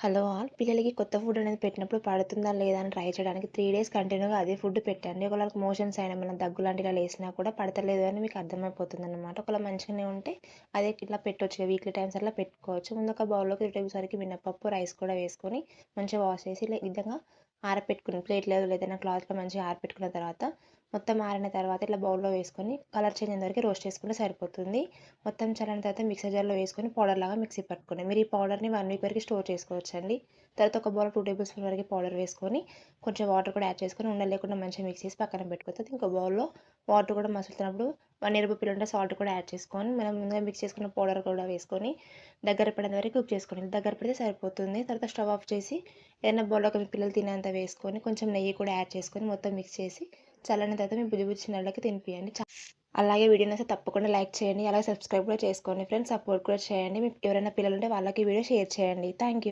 Hello all. పిల్లలకి కొత్త food అనేది పెట్టినప్పుడు పడుతుందా లేదా అని ట్రై చేయడానికి త్రీ డేస్ కంటిన్యూగా అదే ఫుడ్ పెట్టండి. ఒకవేళ మోషన్స్ అయినా మనం దగ్గు లాంటి ఇలా వేసినా కూడా పడతలేదు అని మీకు అర్థమైపోతుంది అనమాట ఒకవేళ మంచిగానే ఉంటే అదే ఇట్లా పెట్టొచ్చు వీక్లీ టైమ్స్ అట్లా పెట్టుకోవచ్చు. ముందు ఒక బౌల్లోకి త్రీ టేబుల్ వరకు మినపప్పు రైస్ కూడా వేసుకొని మంచిగా వాష్ చేసి ఇలా విధంగా ఆరపెట్టుకుని ప్లేట్లో ఏదైనా క్లాత్లో మంచిగా ఆరపెట్టుకున్న తర్వాత మొత్తం ఆరిన తర్వాత ఇట్లా బౌల్లో వేసుకొని కలర్ చేంజ్ అయిన వరకు రోస్ట్ చేసుకుంటే సరిపోతుంది. మొత్తం చల్లని తర్వాత మిక్సర్ జార్లో వేసుకొని పౌడర్ లాగా మిక్సీ పట్టుకోండి మీరు ఈ పౌడర్ని వన్ వీక్ వరకు స్టోర్ చేసుకోవచ్చండి. తర్వాత ఒక బౌల్ టూ టేబుల్ స్పూన్ వరకు పౌడర్ వేసుకొని కొంచెం వాటర్ కూడా యాడ్ చేసుకొని ఉండలేకుండా మంచిగా మిక్స్ చేసి పక్కన పెట్టుకోవచ్చు. ఇంకో బౌల్లో వాటర్ కూడా మసులుతున్నప్పుడు వన్ ఎరుపు పిల్లలు ఉంటే సాల్ట్ కూడా యాడ్ చేసుకొని మనం ముందుగా మిక్స్ చేసుకున్న పౌడర్ కూడా వేసుకొని దగ్గర పడేంత వరకు కుక్ చేసుకోండి. దగ్గర పడితే సరిపోతుంది. తర్వాత స్టవ్ ఆఫ్ చేసి ఏదైనా బౌల్లోకి మీ పిల్లలు తినేంత వేసుకొని కొంచెం నెయ్యి కూడా యాడ్ చేసుకొని మొత్తం మిక్స్ చేసి చల్లని తర్వాత మీ బుజ్జి బుజ్జి చిన్నళ్ళకి తినిపియండి. అలాగే వీడియోని అయితే తప్పకుండా లైక్ చేయండి. అలాగే సబ్స్క్రైబ్ కూడా చేసుకోండి. ఫ్రెండ్స్ సపోర్ట్ కూడా చేయండి. మీకు ఎవరైనా పిల్లలు ఉంటే వాళ్ళకి వీడియో షేర్ చేయండి. Thank you